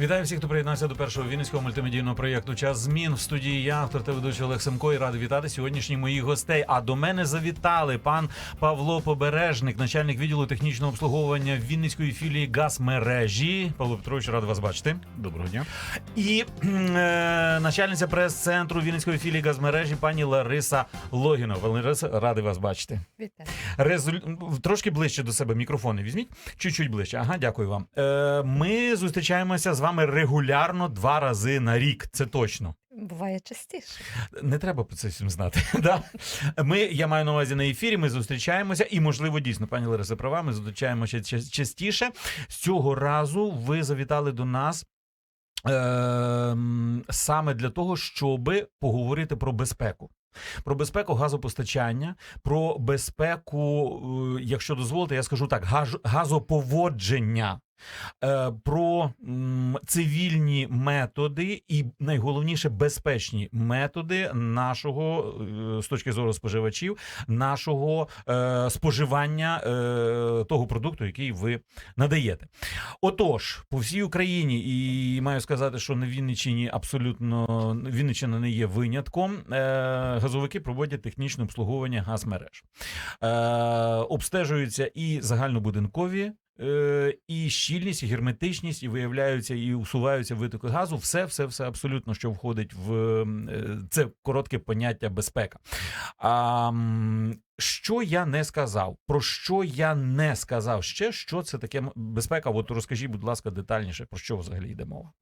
Вітаю всіх, хто приєднався до першого вінницького мультимедійного проєкту Час змін в студії. Я автор та ведучий Олег Семко і радий вітати сьогоднішніх моїх гостей. А до мене завітали пан Павло Побережник, начальник відділу технічного обслуговування Вінницької філії газмережі. Павло Петрович, радий вас бачити. Доброго дня. І е, начальниця прес-центру Вінницької філії газмережі пані Лариса Логінова. Лариса, радий вас бачити. Вітаю. Резуль... Трошки ближче до себе мікрофони візьміть. Чуть-чуть ближче. Ага, дякую вам. Е, ми зустрічаємося з вами регулярно два рази на рік. Це точно. Буває частіше. Не треба про це всім знати. да? Ми, я маю на увазі на ефірі. Ми зустрічаємося, і можливо, дійсно, пані Лариса права. Ми зустрічаємося частіше. З цього разу ви завітали до нас. Ем, саме для того, щоб поговорити про безпеку. Про безпеку газопостачання, про безпеку, е, якщо дозволите, я скажу так, газоповодження, е, про цивільні методи і найголовніше безпечні методи нашого е, з точки зору споживачів, нашого е, споживання е, того продукту, який ви надаєте. Отож, по всій Україні, і маю сказати, що на Вінниччині абсолютно Вінниччина не є винятком. Е, газовики проводять технічне обслуговування газмереж. Е, обстежуються і загальнобудинкові. Е, І щільність, і герметичність, і виявляються, і усуваються витоки газу. Все, все, все абсолютно, що входить в е, це коротке поняття безпека. А, що я не сказав? Про що я не сказав ще? Що це таке безпека? От розкажіть, будь ласка, детальніше, про що взагалі йде мова?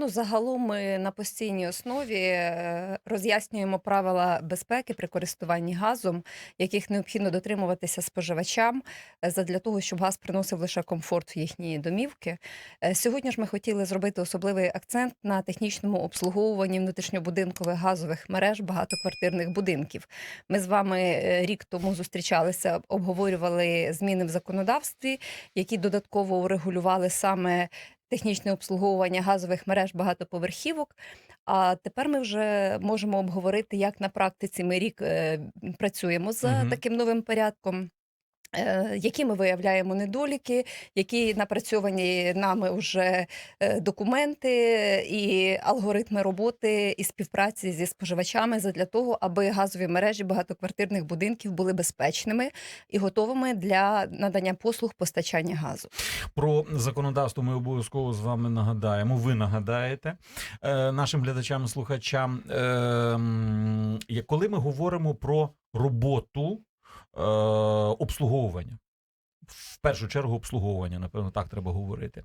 Ну, загалом ми на постійній основі е, роз'яснюємо правила безпеки при користуванні газом, яких необхідно дотримуватися споживачам е, задля того, щоб газ приносив лише комфорт в їхні домівки. Е, Сьогодні ж ми хотіли зробити особливий акцент на технічному обслуговуванні внутрішньобудинкових газових мереж багатоквартирних будинків. Ми з вами рік тому зустрічалися, обговорювали зміни в законодавстві, які додатково урегулювали саме технічне обслуговування газових мереж багатоповерхівок. А тепер ми вже можемо обговорити, як на практиці ми рік е, працюємо за угу. таким новим порядком. Е, Які ми виявляємо недоліки, які напрацьовані нами вже е, документи і алгоритми роботи і співпраці зі споживачами задля того, аби газові мережі багатоквартирних будинків були безпечними і готовими для надання послуг постачання газу. Про законодавство ми обов'язково з вами нагадаємо. Ви нагадаєте е, нашим глядачам і слухачам. Е, м, як- коли ми говоримо про роботу е, обслуговування, в першу чергу обслуговування, напевно, так треба говорити.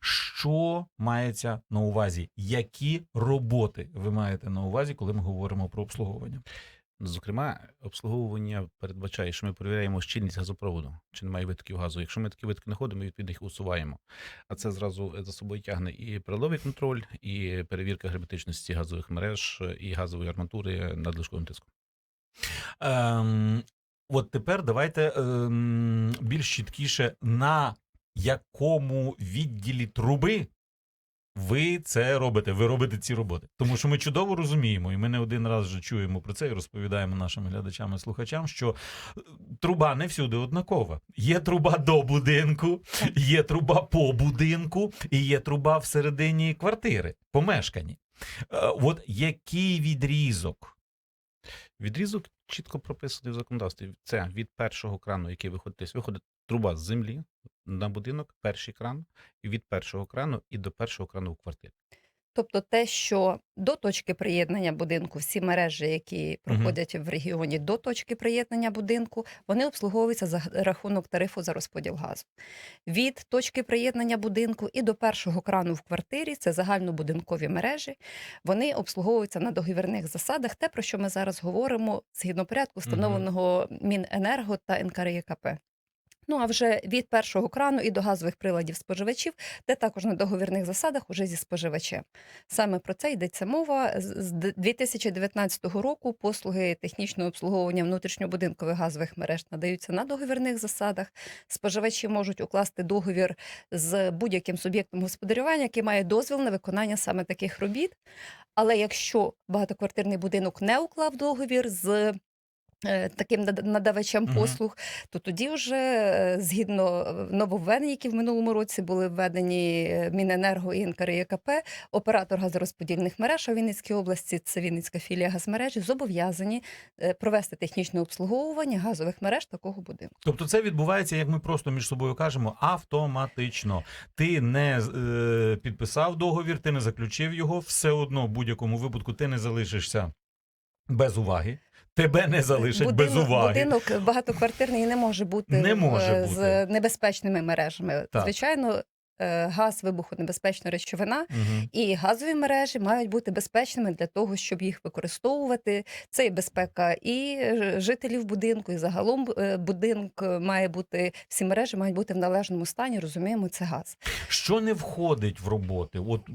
Що мається на увазі? Які роботи ви маєте на увазі, коли ми говоримо про обслуговування? Зокрема, обслуговування передбачає, що ми перевіряємо щільність газопроводу, чи немає витоків газу. Якщо ми такі витоки знаходимо, ми відповідно їх усуваємо. А це зразу за собою тягне і приладовий контроль, і перевірка герметичності газових мереж, і газової арматури надлишковим тиском. Ем, от тепер давайте ем, більш чіткіше, на якому відділі труби ви це робите. Ви робите ці роботи. Тому що ми чудово розуміємо, і ми не один раз вже чуємо про це і розповідаємо нашим глядачам і слухачам, що е, труба не всюди однакова. Є труба до будинку, є труба по будинку, і є труба всередині квартири, помешкані. Е, От який відрізок? Відрізок чітко прописаний в законодавстві. Це від першого крану, який виходить, тобто виходить труба з землі на будинок, перший кран, і від першого крану і до першого крану в квартирі. Тобто те, що до точки приєднання будинку, всі мережі, які проходять в регіоні до точки приєднання будинку, вони обслуговуються за рахунок тарифу за розподіл газу. Від точки приєднання будинку і до першого крану в квартирі це загальнобудинкові мережі. Вони обслуговуються на договірних засадах, те, про що ми зараз говоримо, згідно порядку, встановленого Міненерго та НКРЄКП. Ну а вже від першого крану і до газових приладів споживачів, де також на договірних засадах уже зі споживачем. Саме про це йдеться мова. З з д- 2019 року послуги технічного обслуговування внутрішньобудинкових газових мереж надаються на договірних засадах. Споживачі можуть укласти договір з будь-яким суб'єктом господарювання, який має дозвіл на виконання саме таких робіт. Але якщо багатоквартирний будинок не уклав договір з Таким нада- надавачам Мгм. послуг, то тоді вже е, згідно е, нововведень, які в минулому році були введені е, Міненерго і НКРЄКП, оператор газорозподільних мереж у Вінницькій області, це Вінницька філія газмережі, зобов'язані е, провести технічне обслуговування газових мереж такого будинку. Тобто це відбувається, як ми просто між собою кажемо, автоматично. Ти не е, підписав договір, ти не заключив його, все одно в будь-якому випадку ти не залишишся без уваги. Тебе не залишать без уваги. Будинок багатоквартирний не може бути, Не може з бути. небезпечними мережами. Так. Звичайно, газ, вибухонебезпечна речовина. Мгм. І газові мережі мають бути безпечними для того, щоб їх використовувати. Це і безпека і е, жителів будинку, і загалом е, будинок має бути, всі мережі мають бути в належному стані. Розуміємо, це газ. Що не входить в роботи? От е,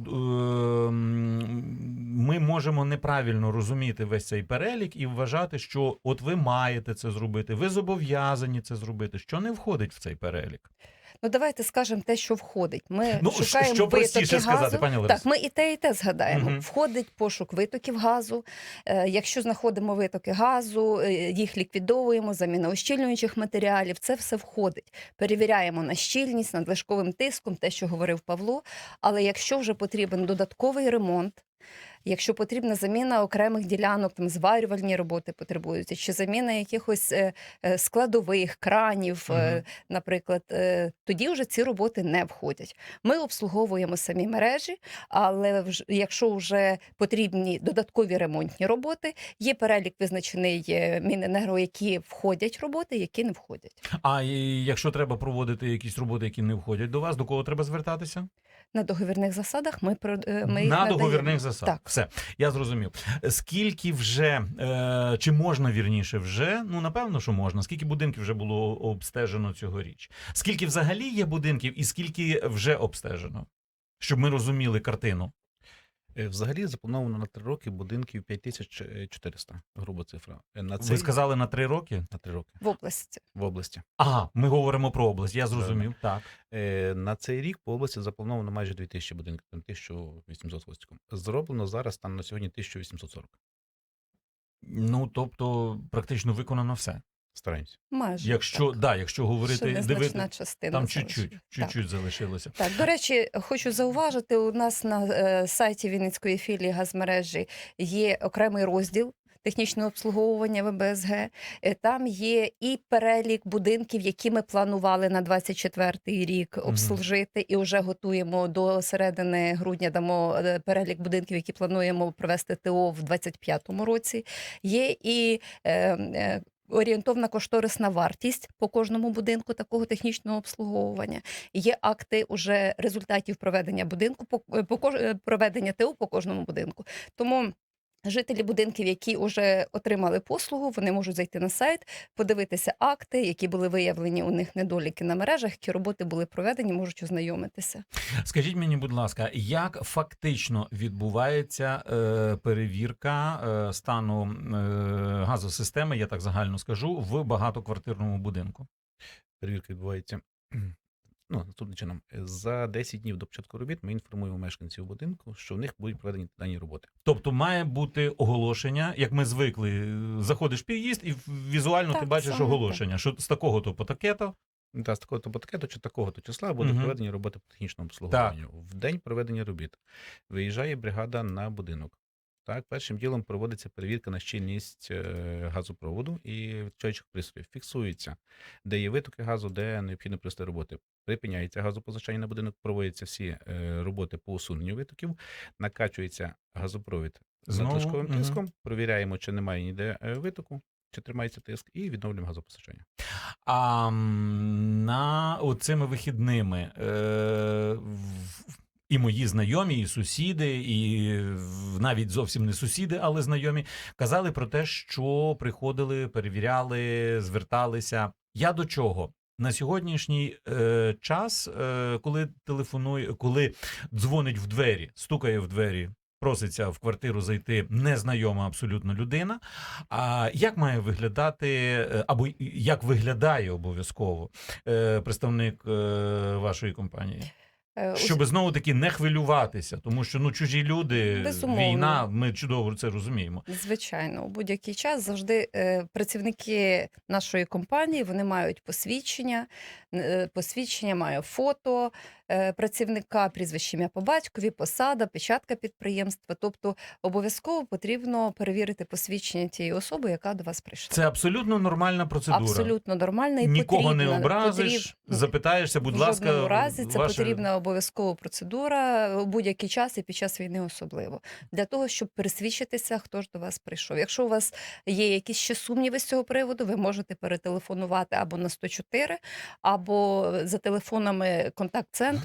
ми можемо неправильно розуміти весь цей перелік і вважати, що от ви маєте це зробити, ви зобов'язані це зробити. Що не входить в цей перелік? Ну давайте скажемо те, що входить. Ми Ну, шукаємо що простіше витоки сказати, пані Лариса? Так, ми і те, і те згадаємо. Мгм. Входить пошук витоків газу. Е, Якщо знаходимо витоки газу, е, їх ліквідовуємо, заміна ущільнюючих матеріалів. Це все входить. Перевіряємо на щільність, надлишковим тиском, те, що говорив Павло. Але якщо вже потрібен додатковий ремонт. Якщо потрібна заміна окремих ділянок, там зварювальні роботи потребуються, чи заміна якихось е, е, складових кранів, Мгм. наприклад, тоді вже ці роботи не входять. Ми обслуговуємо самі мережі, але якщо вже потрібні додаткові ремонтні роботи, є перелік визначений Міненерго, які входять роботи, які не входять. А і якщо треба проводити якісь роботи, які не входять до вас, до кого треба звертатися? На договірних засадах ми е, ми їх на надаємо. договірних засадах. Так. Все, я зрозумів. Скільки вже е, чи можна вірніше вже? Ну напевно, що можна. Скільки будинків вже було обстежено цьогоріч? Скільки взагалі є будинків, і скільки вже обстежено? Щоб ми розуміли картину. Е, Взагалі заплановано на три роки будинків 5400, груба цифра. Е, На Ви сказали на три роки? на три роки в області. в області. Ага, ми говоримо про область. Я зрозумів. Так. Е, На цей рік по області заплановано майже 2000 будинків, там 1800 хвостиком. Зроблено зараз станом на сьогодні 1840. Ну тобто, практично виконано все. Стараємося. Майже Якщо так. да, якщо говорити, дивити, частина там чуть-чуть, чуть-чуть залишилося. Так, до речі, хочу зауважити, у нас на е, сайті Вінницької філії газмережі є окремий розділ. Технічне обслуговування ВБСГ. Е, Там є і перелік будинків, які ми планували на 24-й рік обслужити, і вже готуємо до середини грудня. Дамо е, перелік будинків, які плануємо провести ТО в 25-му році. Є і е, е, орієнтовна кошторисна вартість по кожному будинку такого технічного обслуговування. Є акти уже результатів проведення будинку по, по е, проведення ТУ по кожному будинку. Тому. Жителі будинків, які вже отримали послугу, вони можуть зайти на сайт, подивитися акти, які були виявлені у них недоліки на мережах, які роботи були проведені, можуть ознайомитися. Скажіть мені, будь ласка, як фактично відбувається е, перевірка е, стану е, газосистеми, я так загально скажу, в багатоквартирному будинку? Перевірка відбувається. Ну, наступним чином, за 10 днів до початку робіт ми інформуємо мешканців будинку, що в них будуть проведені дані роботи. Тобто має бути оголошення, як ми звикли, е, заходиш в під'їзд і візуально ти бачиш оголошення, що з такого то пакету. Та з такого то пакету чи такого то числа будуть Мгм. проведені роботи по технічному обслуговуванню. В день проведення робіт виїжджає бригада на будинок. Так, першим ділом проводиться перевірка на щільність е, газопроводу і відчаючих пристроїв. Фіксується, де є витоки газу, де необхідно провести роботи. Припиняється газопозичання на будинок, проводяться всі е, роботи по усуненню витоків, накачується газопровід з надлишковим Мгм. тиском, провіряємо, чи немає ніде е, витоку, чи тримається тиск, і відновлюємо газопостачання. А на оцими вихідними е, і мої знайомі, і сусіди, і навіть зовсім не сусіди, але знайомі, казали про те, що приходили, перевіряли, зверталися. Я до чого? На сьогоднішній е, час, е, коли телефонує, коли дзвонить в двері, стукає в двері, проситься в квартиру зайти незнайома абсолютно людина. А як має виглядати, е, або як виглядає обов'язково е, представник е, вашої компанії? Е, Щоб знову таки не хвилюватися, тому що ну чужі люди, Безумовно. війна, ми чудово це розуміємо. Звичайно, у будь-який час завжди е, працівники нашої компанії вони мають посвідчення. Е, посвідчення має фото працівника, прізвище ім'я по батькові, посада, печатка підприємства. Тобто обов'язково потрібно перевірити посвідчення тієї особи, яка до вас прийшла. Це абсолютно нормальна процедура. Абсолютно нормально і Нікого не образиш, Потріб- запитаєшся, будь в ласка, жодному разі це ваше... потрібна обов'язкова процедура у будь-який час і під час війни особливо для того, щоб пересвідчитися, хто ж до вас прийшов. Якщо у вас є якісь ще сумніви з цього приводу, ви можете перетелефонувати або на 104, або за телефонами контакт-центру.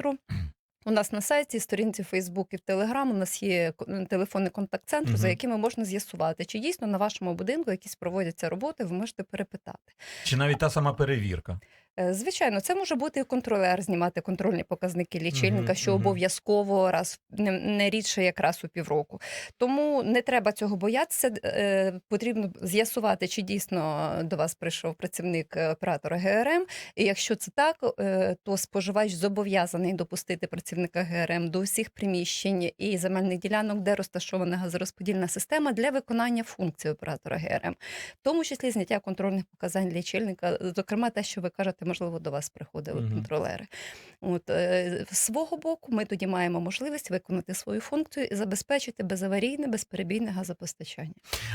У нас на сайті, сторінці Фейсбук і в Телеграм у нас є ко- телефони контакт-центру, за якими можна з'ясувати, чи дійсно на вашому будинку якісь проводяться роботи, ви можете перепитати. Чи навіть та сама перевірка. Е, Звичайно, це може бути і контролер, знімати контрольні показники лічильника, що обов'язково раз не, не рідше як раз у півроку. Тому не треба цього боятися. Е, потрібно з'ясувати, чи дійсно до вас прийшов працівник е, оператора ГРМ. І якщо це так, то споживач зобов'язаний допустити працівника ГРМ до всіх приміщень і земельних ділянок, де розташована газорозподільна система для виконання функцій оператора ГРМ, в тому числі зняття контрольних показань лічильника, зокрема те, що ви кажете, можливо, до вас приходили Мгм. контролери. От е, з свого боку, ми тоді маємо можливість виконати свою функцію і забезпечити безаварійне, безперебійне газопостачання.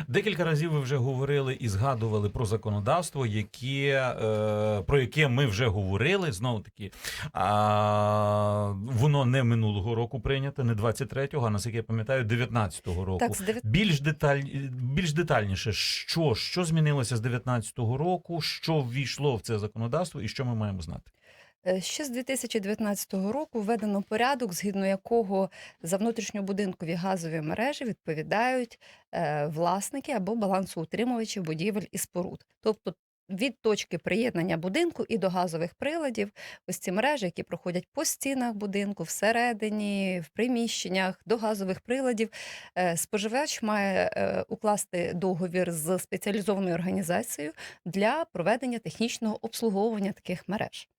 Декілька разів ви вже говорили і згадували про законодавство, яке, е, про яке ми вже говорили. Знову таки, а, воно не минулого року прийнято, не 23-го, а наскільки я пам'ятаю, 19-го року. Так, з дев'ят- Більш деталь, більш детальніше, що, що змінилося з 19-го року, що ввійшло в це законодавство, і що ми маємо знати? Е, Ще з 2019 року введено порядок, згідно якого за внутрішньобудинкові газові мережі відповідають е, власники або балансоутримувачі будівель і споруд. Тобто від точки приєднання будинку і до газових приладів, ось ці мережі, які проходять по стінах будинку, всередині, в приміщеннях, до газових приладів, е, споживач має е, укласти договір з спеціалізованою організацією для проведення технічного обслуговування таких мереж.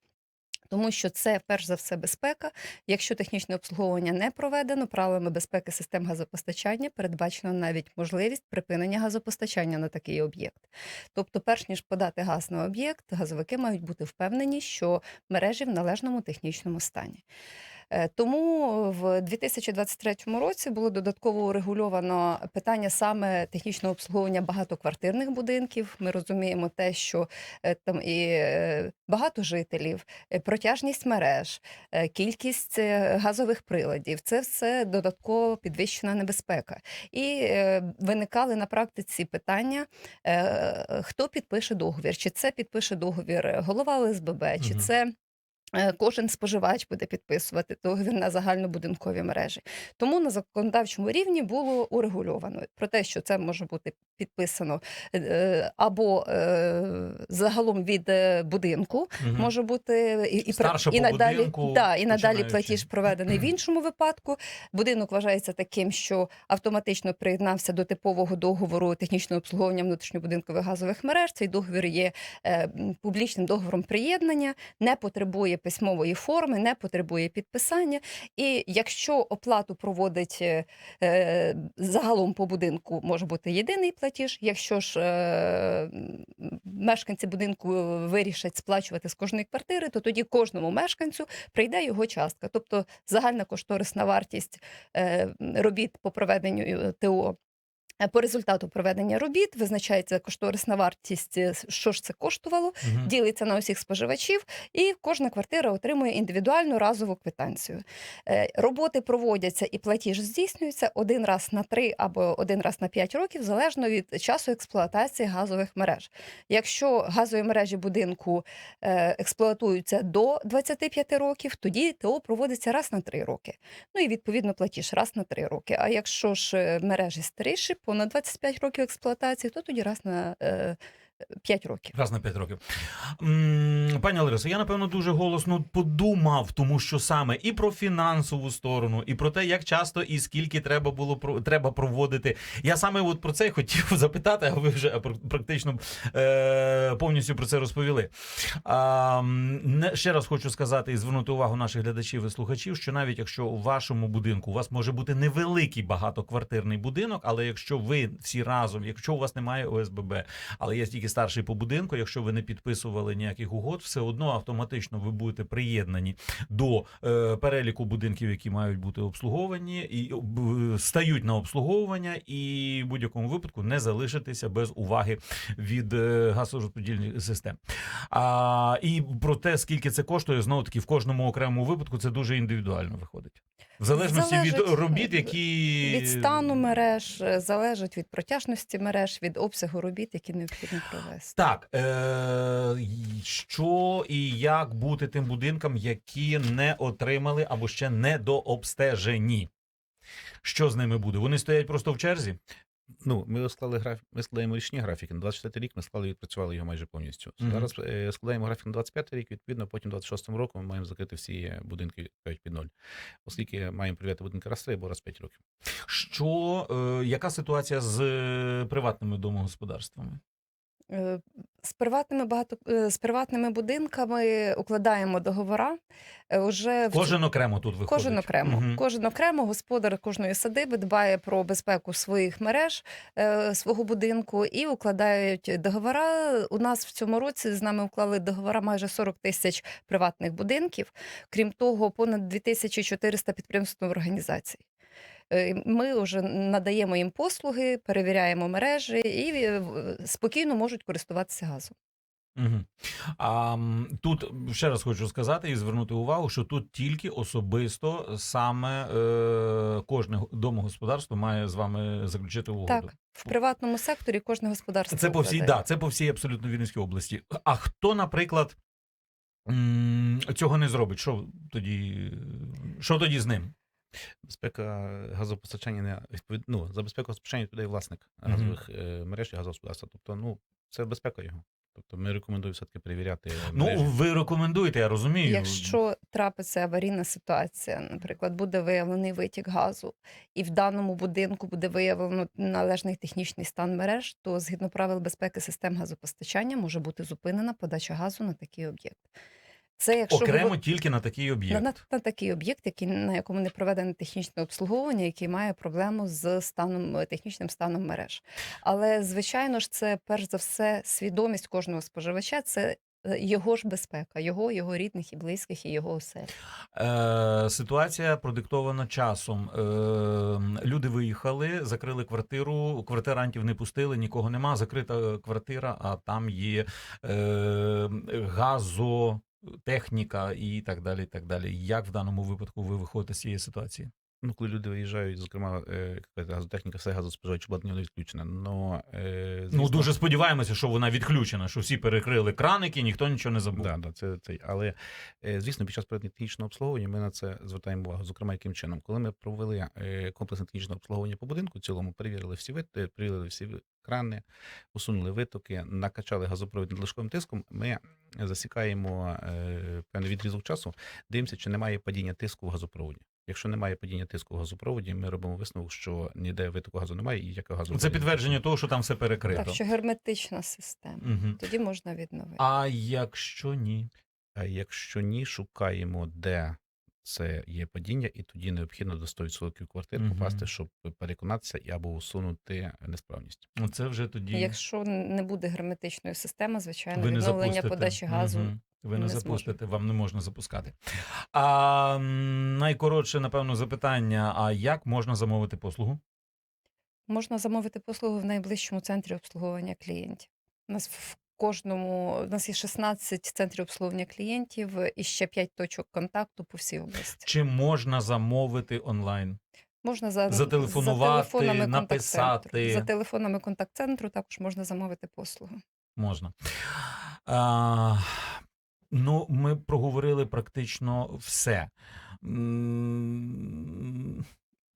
Тому що це перш за все безпека. Якщо технічне обслуговування не проведено, правилами безпеки систем газопостачання передбачено навіть можливість припинення газопостачання на такий об'єкт. Тобто, перш ніж подати газ на об'єкт, газовики мають бути впевнені, що мережі в належному технічному стані. Е, Тому в 2023 році було додатково урегульовано питання саме технічного обслуговування багатоквартирних будинків. Ми розуміємо те, що е, там і е, багато жителів, протяжність мереж, кількість газових приладів це все додатково підвищена небезпека. І виникали на практиці питання, хто підпише договір, чи це підпише договір голова ОСББ, чи це. Е, Кожен споживач буде підписувати договір на загальнобудинкові мережі. Тому на законодавчому рівні було урегульовано про те, що це може бути підписано е, або е, загалом від будинку, може бути і, і, Старше і надалі, будинку, да, і надалі платіж проведений в іншому випадку. Будинок вважається таким, що автоматично приєднався до типового договору технічного обслуговування внутрішньобудинкових газових мереж. Цей договір є публічним договором приєднання, не потребує письмової форми, не потребує підписання. І якщо оплату проводить е, е, загалом по будинку, може бути єдиний платіж. Якщо ж е, мешканці будинку вирішать сплачувати з кожної квартири, то тоді кожному мешканцю прийде його частка. Тобто загальна кошторисна вартість робіт по проведенню ТО. Е, По результату проведення робіт визначається кошторисна вартість, е, що ж це коштувало, Мгм. ділиться на усіх споживачів, і кожна квартира отримує індивідуальну разову квитанцію. Е, Роботи проводяться і платіж здійснюється один раз на три або один раз на п'ять років, залежно від часу експлуатації газових мереж. Якщо газові мережі будинку експлуатуються до 25 років, тоді ТО проводиться раз на три роки. Ну і відповідно платіж раз на три роки. А якщо ж мережі старіші, понад 25 років експлуатації, то тоді раз на е, 5 років. Раз на 5 років. Пані Ларисо, я напевно дуже голосно подумав, тому що саме і про фінансову сторону, і про те, як часто і скільки треба було треба проводити. Я саме от про це хотів запитати, а ви вже практично е, повністю про це розповіли. Не, ще раз хочу сказати і звернути увагу наших глядачів і слухачів, що навіть якщо у вашому будинку у вас може бути невеликий багатоквартирний будинок, але якщо ви всі разом, якщо у вас немає ОСББ, але є тільки старший по будинку. Якщо ви не підписували ніяких угод, все одно автоматично ви будете приєднані до е, переліку будинків, які мають бути обслуговані, і е, стають на обслуговування, і в будь-якому випадку не залишитися без уваги від е, газорозподільних систем. А, і про те, скільки це коштує, знову таки в кожному окремому випадку це дуже індивідуально виходить. В залежності від робіт, які Від стану мереж е, залежить від протяжності мереж, від обсягу робіт, які необхідно провести. Так, е- що і як бути тим будинкам, які не отримали або ще не дообстежені? Що з ними буде? Вони стоять просто в черзі? Ну, ми склали граф... ми складаємо річні графіки. На 24 рік ми склали і відпрацювали його майже повністю. Мгм. Зараз е, складаємо графік на 25 рік, відповідно, потім 26 року ми маємо закрити всі будинки 5 під 0. Оскільки маємо перевіряти будинки раз 3 або раз 5 років. Що, е- яка ситуація з е, приватними домогосподарствами? Е, З приватними багато е, з приватними будинками укладаємо договора. е, Уже в Кожен окремо тут виходить. Кожен окремо. Мгм. Кожен окремо господар кожної садиби дбає про безпеку своїх мереж свого будинку і укладають договора. У нас в цьому році з нами уклали договора майже 40 тисяч приватних будинків. Крім того, понад 2400 підприємств організацій. Е, Ми вже надаємо їм послуги, перевіряємо мережі і е, спокійно можуть користуватися газом. Угу. А тут ще раз хочу сказати і звернути увагу, що тут тільки особисто саме е, кожне домогосподарство має з вами заключити угоду. Так, в приватному секторі кожне господарство Це по всій, да, це по всій абсолютно Вінницькій області. А хто, наприклад, цього не зробить? Що тоді, що тоді з ним? Безпека газопостачання не відповід... ну, за безпеку газопостачання відповідає власник Мгм. газових е, мереж і газогосподарства. Тобто, ну, це безпека його. Тобто ми рекомендуємо все-таки перевіряти Ну, мережі. ви рекомендуєте, я розумію. Якщо трапиться аварійна ситуація, наприклад, буде виявлений витік газу, і в даному будинку буде виявлено належний технічний стан мереж, то згідно правил безпеки систем газопостачання може бути зупинена подача газу на такий об'єкт. Це якщо окремо говор- тільки на такий об'єкт. на, на такий об'єкт, який на якому не проведене технічне обслуговування, який має проблему з станом технічним станом мереж. Але звичайно ж, це перш за все свідомість кожного споживача. Це е, його ж безпека, його, його рідних і близьких, і його осель. Е, ситуація продиктована часом. Е, люди виїхали, закрили квартиру, квартирантів не пустили, нікого нема. Закрита квартира, а там є е, газотехніка і так далі. І так далі. Як в даному випадку ви виходите з цієї ситуації? Ну, коли люди виїжджають, зокрема, е, як газотехніка, все газоспоживаюче обладнання не відключено. Но, е, Ну дуже сподіваємося, що вона відключена, що всі перекрили краники, ніхто нічого не забув. Да, да, це, це, але е, звісно, під час проведення технічного обслуговування ми на це звертаємо увагу. Зокрема, яким чином, коли ми провели е, комплексне технічне обслуговування по будинку, в цілому перевірили всі вит, е, перевірили всі крани, усунули витоки, накачали газопровід надлишковим тиском. Ми засікаємо е, певний відрізок часу, дивимося, чи немає падіння тиску в газопроводі. Якщо немає падіння тиску в газопроводі, ми робимо висновок, що ніде витоку газу немає і ніякого газу. Це підтвердження того, що там все перекрито. Так що герметична система. Угу. Тоді можна відновити. А якщо ні? А якщо ні, шукаємо, де це є падіння, і тоді необхідно до 100% квартир Мгм. попасти, щоб переконатися або усунути несправність. Ну, Це вже тоді. Якщо не буде герметичної системи, звичайно, ви відновлення запустите. подачі газу. Мгм. Ви не, не запустите, вам не можна запускати. А найкоротше, напевно, запитання: а як можна замовити послугу? Можна замовити послугу в найближчому центрі обслуговування клієнтів. У нас в кожному у нас є 16 центрів обслуговування клієнтів і ще 5 точок контакту по всій області. Чи можна замовити онлайн? Можна за, Зателефонувати, за написати. За телефонами контакт-центру також можна замовити послугу. Можна. А, ну, ми проговорили практично все.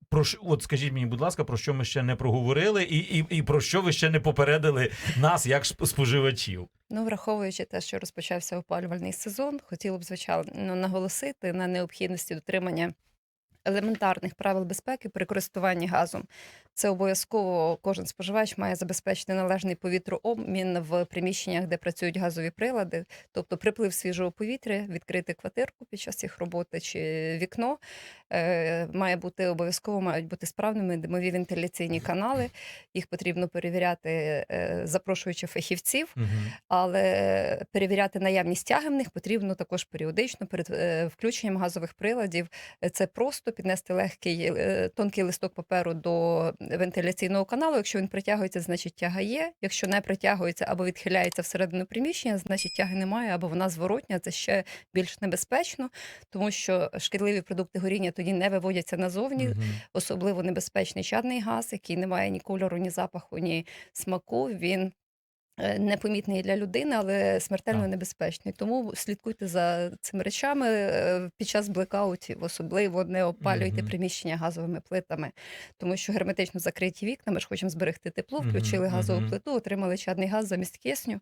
Про от скажіть мені, будь ласка, про що ми ще не проговорили, і, і, і про що ви ще не попередили нас, як споживачів? Ну, враховуючи те, що розпочався опалювальний сезон, хотіло б звичайно наголосити на необхідності дотримання елементарних правил безпеки при користуванні газом. Це обов'язково кожен споживач має забезпечити належний повітрообмін в приміщеннях, де працюють газові прилади, тобто приплив свіжого повітря, відкрити квартирку під час їх роботи чи вікно. Е, має бути обов'язково мають бути справними димові вентиляційні канали. Їх потрібно перевіряти, е, запрошуючи фахівців. Але перевіряти наявність тяги в них потрібно також періодично перед е, включенням газових приладів. Це просто піднести легкий тонкий листок паперу до вентиляційного каналу. Якщо він притягується, значить тяга є. Якщо не притягується або відхиляється всередину приміщення, значить тяги немає, або вона зворотня. Це ще більш небезпечно, тому що шкідливі продукти горіння тоді не виводяться назовні. угу. Особливо небезпечний чадний газ, який не має ні кольору, ні запаху, ні смаку. Він непомітний для людини, але смертельно Так. небезпечний. Тому слідкуйте за цими речами е, під час блекаутів, особливо не опалюйте Мгм. приміщення газовими плитами, тому що герметично закриті вікна. Ми ж хочемо зберегти тепло, включили газову плиту, отримали чадний газ замість кисню.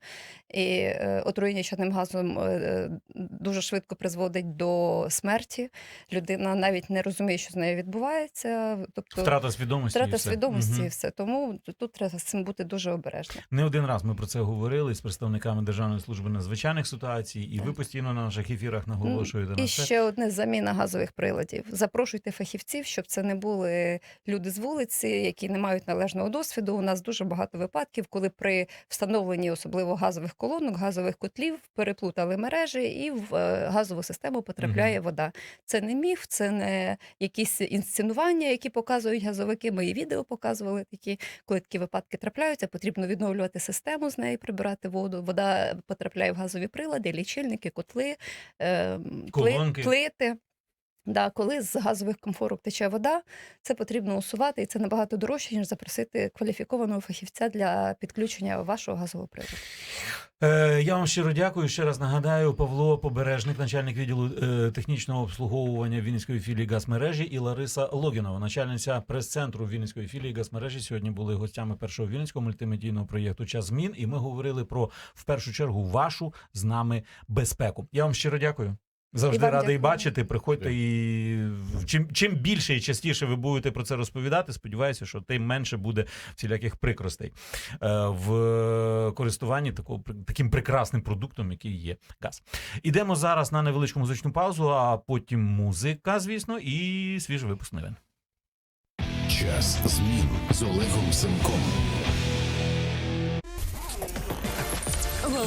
І е, отруєння чадним газом е, е, дуже швидко призводить до смерті. Людина навіть не розуміє, що з нею відбувається. Тобто Втрата свідомості. і все. свідомості Мгм. і все. Тому тут- тут треба з цим бути дуже обережним. Не один раз ми про це говорили з представниками Державної служби надзвичайних ситуацій, і ви постійно на наших ефірах наголошуєте на І це. ще одне заміна газових приладів. Запрошуйте фахівців, щоб це не були люди з вулиці, які не мають належного досвіду. У нас дуже багато випадків, коли при встановленні особливо газових колонок, газових котлів переплутали мережі, і в е, газову систему потрапляє вода. Це не міф, це не якісь інсценування, які показують газовики. І відео показували такі, коли такі випадки трапляються. Потрібно відновлювати систему з неї, прибирати воду. Вода потрапляє в газові прилади, лічильники, котли, е, Колонки. плити. Да, коли з газових комфорок тече вода, це потрібно усувати, і це набагато дорожче, ніж запросити кваліфікованого фахівця для підключення вашого газового приладу. Е, я вам щиро дякую. Ще раз нагадаю, Павло Побережник, начальник відділу е, технічного обслуговування Вінницької філії газмережі, і Лариса Логінова, начальниця прес-центру Вінницької філії газмережі. Сьогодні були гостями першого вінницького мультимедійного проєкту Час змін. І ми говорили про в першу чергу вашу з нами безпеку. Я вам щиро дякую. Завжди І радий дякую. бачити. Приходьте і чим, чим більше і частіше ви будете про це розповідати, сподіваюся, що тим менше буде всіляких прикростей е, в користуванні такого таким прекрасним продуктом, який є газ. Ідемо зараз на невеличку музичну паузу, а потім музика, звісно, і свіжий випуск новин. Час змін з Олегом Семком.